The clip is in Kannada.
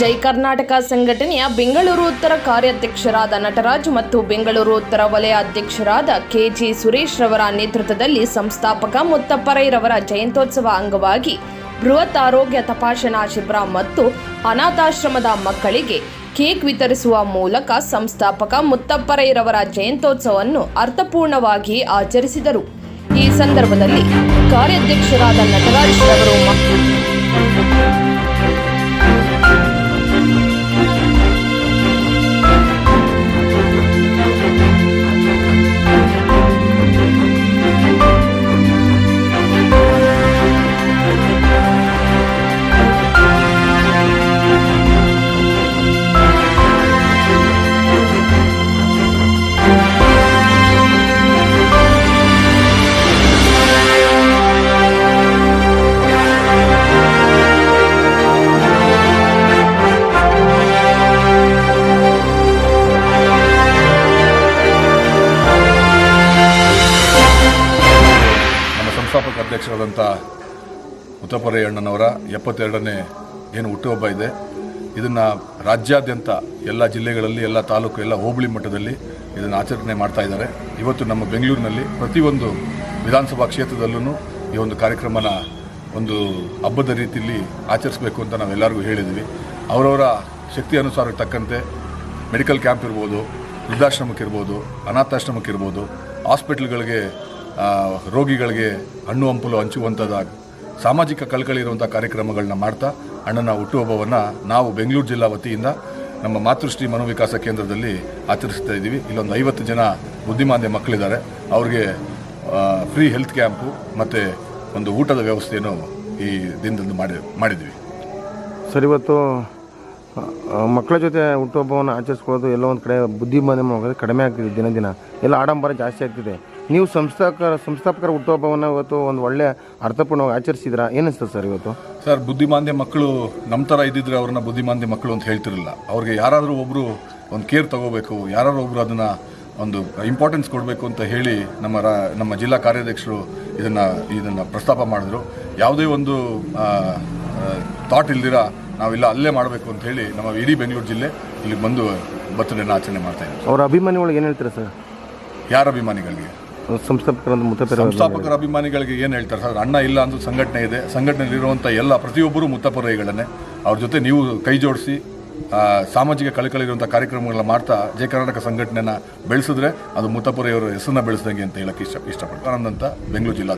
ಜೈ ಕರ್ನಾಟಕ ಸಂಘಟನೆಯ ಬೆಂಗಳೂರು ಉತ್ತರ ಕಾರ್ಯಾಧ್ಯಕ್ಷರಾದ ನಟರಾಜ್ ಮತ್ತು ಬೆಂಗಳೂರು ಉತ್ತರ ವಲಯ ಅಧ್ಯಕ್ಷರಾದ ಕೆಜಿ ಸುರೇಶ್ ರವರ ನೇತೃತ್ವದಲ್ಲಿ ಸಂಸ್ಥಾಪಕ ಮುತ್ತಪ್ಪರೈರವರ ಜಯಂತೋತ್ಸವ ಅಂಗವಾಗಿ ಬೃಹತ್ ಆರೋಗ್ಯ ತಪಾಸಣಾ ಶಿಬಿರ ಮತ್ತು ಅನಾಥಾಶ್ರಮದ ಮಕ್ಕಳಿಗೆ ಕೇಕ್ ವಿತರಿಸುವ ಮೂಲಕ ಸಂಸ್ಥಾಪಕ ಮುತ್ತಪ್ಪರೈರವರ ಜಯಂತೋತ್ಸವವನ್ನು ಅರ್ಥಪೂರ್ಣವಾಗಿ ಆಚರಿಸಿದರು. ಈ ಸಂದರ್ಭದಲ್ಲಿ ಕಾರ್ಯಾಧ್ಯಕ್ಷರಾದ ನಟರಾಜ್ ರವರು ಸಂಸ್ಥಾಪಕ ಅಧ್ಯಕ್ಷರಾದಂಥ ಮುತ್ತಪ್ಪರಯ್ಯಣ್ಣನವರ ಎಪ್ಪತ್ತೆರಡನೇ ಏನು ಹುಟ್ಟುಹಬ್ಬ ಇದೆ. ಇದನ್ನು ರಾಜ್ಯಾದ್ಯಂತ ಎಲ್ಲ ಜಿಲ್ಲೆಗಳಲ್ಲಿ, ಎಲ್ಲ ತಾಲೂಕು, ಎಲ್ಲ ಹೋಬಳಿ ಮಟ್ಟದಲ್ಲಿ ಇದನ್ನು ಆಚರಣೆ ಮಾಡ್ತಾ ಇದ್ದಾರೆ. ಇವತ್ತು ನಮ್ಮ ಬೆಂಗಳೂರಿನಲ್ಲಿ ಪ್ರತಿಯೊಂದು ವಿಧಾನಸಭಾ ಕ್ಷೇತ್ರದಲ್ಲೂ ಈ ಒಂದು ಕಾರ್ಯಕ್ರಮನ ಒಂದು ಹಬ್ಬದ ರೀತಿಯಲ್ಲಿ ಆಚರಿಸಬೇಕು ಅಂತ ನಾವೆಲ್ಲರಿಗೂ ಹೇಳಿದ್ವಿ. ಅವರವರ ಶಕ್ತಿ ಅನುಸಾರಕ್ಕೆ ತಕ್ಕಂತೆ ಮೆಡಿಕಲ್ ಕ್ಯಾಂಪ್ ಇರ್ಬೋದು ವೃದ್ಧಾಶ್ರಮಕ್ಕಿರ್ಬೋದು ಅನಾಥಾಶ್ರಮಕ್ಕಿರ್ಬೋದು ಹಾಸ್ಪಿಟ್ಲ್ಗಳಿಗೆ ರೋಗಿಗಳಿಗೆ ಹಣ್ಣು ಹಂಪಲು ಹಂಚುವಂಥದ್ದಾಗ ಸಾಮಾಜಿಕ ಕಳಕಳಿ ಇರುವಂಥ ಕಾರ್ಯಕ್ರಮಗಳನ್ನ ಮಾಡ್ತಾ ಅಣ್ಣನ ಹುಟ್ಟುಹಬ್ಬವನ್ನು ನಾವು ಬೆಂಗಳೂರು ಜಿಲ್ಲಾ ವತಿಯಿಂದ ನಮ್ಮ ಮಾತೃಶ್ರೀ ಮನೋವಿಕಾಸ ಕೇಂದ್ರದಲ್ಲಿ ಆಚರಿಸ್ತಾ ಇದ್ದೀವಿ. ಇಲ್ಲೊಂದು ಐವತ್ತು ಜನ ಬುದ್ಧಿಮಾಂದ್ಯ ಮಕ್ಕಳಿದ್ದಾರೆ. ಅವ್ರಿಗೆ ಫ್ರೀ ಹೆಲ್ತ್ ಕ್ಯಾಂಪು ಮತ್ತು ಒಂದು ಊಟದ ವ್ಯವಸ್ಥೆಯನ್ನು ಈ ದಿನದಂದು ಮಾಡಿ ಮಾಡಿದ್ವಿ ಸರ್, ಇವತ್ತು ಮಕ್ಕಳ ಜೊತೆ ಹುಟ್ಟುಹಬ್ಬವನ್ನು ಆಚರಿಸ್ಕೊಳ್ಳೋದು ಎಲ್ಲ ಒಂದು ಕಡೆ ಬುದ್ಧಿಮಾಂದ್ಯ ಕಡಿಮೆ ಆಗ್ತಿದೆ ದಿನ ದಿನ. ಎಲ್ಲ ಆಡಂಬರ ಜಾಸ್ತಿ ಆಗ್ತಿದೆ. ನೀವು ಸಂಸ್ಥಾಪಕ ಸಂಸ್ಥಾಪಕರ ಹುಟ್ಟುಹಬ್ಬವನ್ನು ಇವತ್ತು ಒಂದು ಒಳ್ಳೆ ಅರ್ಥಪೂರ್ಣವಾಗಿ ಆಚರಿಸಿದ್ರ ಏನಿಸ್ತದೆ ಸರ್ ಇವತ್ತು? ಸರ್ ಬುದ್ಧಿಮಾಂದ್ಯ ಮಕ್ಕಳು ನಮ್ಮ ಥರ ಇದ್ದಿದ್ರೆ ಅವ್ರನ್ನ ಬುದ್ಧಿಮಾಂದ್ಯ ಮಕ್ಕಳು ಅಂತ ಹೇಳ್ತಿರಲಿಲ್ಲ ಅವ್ರಿಗೆ ಯಾರಾದರೂ ಒಬ್ಬರು ಒಂದು ಕೇರ್ ತಗೋಬೇಕು ಯಾರಾದರೂ ಒಬ್ಬರು ಅದನ್ನು ಒಂದು ಇಂಪಾರ್ಟೆನ್ಸ್ ಕೊಡಬೇಕು ಅಂತ ಹೇಳಿ ನಮ್ಮ ರಾ ನಮ್ಮ ಜಿಲ್ಲಾ ಕಾರ್ಯಾಧ್ಯಕ್ಷರು ಇದನ್ನು ಇದನ್ನು ಪ್ರಸ್ತಾಪ ಮಾಡಿದ್ರು. ಯಾವುದೇ ಒಂದು ಥಾಟ್ ಇಲ್ದಿರ ನಾವೆಲ್ಲ ಅಲ್ಲೇ ಮಾಡಬೇಕು ಅಂತ ಹೇಳಿ ನಮ್ಮ ಇಡೀ ಬೆಂಗಳೂರು ಜಿಲ್ಲೆ ಇಲ್ಲಿ ಬಂದು ಬರ್ತಡೇನ ಆಚರಣೆ ಮಾಡ್ತಾ ಇದ್ದೀವಿ. ಅವರ ಅಭಿಮಾನಿಗಳಿಗೆ ಏನು ಹೇಳ್ತೀರಾ ಸರ್? ಯಾರ ಅಭಿಮಾನಿಗಳಿಗೆ? ಸಂಸ್ಥಾಪಕರಂತ ಮುತ್ತಪೇರ ಸಂಸ್ಥಾಪಕರ ಅಭಿಮಾನಿಗಳಿಗೆ ಏನು ಹೇಳ್ತಾರೆ? ಸರ್ ಅಣ್ಣ ಇಲ್ಲ ಅಂತ ಸಂಘಟನೆ ಇದೆ. ಸಂಘಟನೆಯಲ್ಲಿರುವಂಥ ಎಲ್ಲ ಪ್ರತಿಯೊಬ್ಬರು ಮುತ್ತಪರೈಗಳನ್ನೇ ಅವ್ರ ಜೊತೆ ನೀವು ಕೈ ಜೋಡಿಸಿ ಆ, ಸಾಮಾಜಿಕ ಕಳಕಳಿರುವಂಥ ಕಾರ್ಯಕ್ರಮಗಳನ್ನ ಮಾಡ್ತಾ ಜಯ ಕರ್ನಾಟಕ ಸಂಘಟನೆನ ಬೆಳೆಸಿದ್ರೆ ಅದು ಮುತ್ತಪುರೆಯವರ ಹೆಸರನ್ನ ಬೆಳೆಸಿದಂಗೆ ಅಂತ ಹೇಳಕ್ಕೆ ಇಷ್ಟ ಇಷ್ಟಪಡ್ತಾರೆ ಅಂತ ಬೆಂಗಳೂರು ಜಿಲ್ಲಾ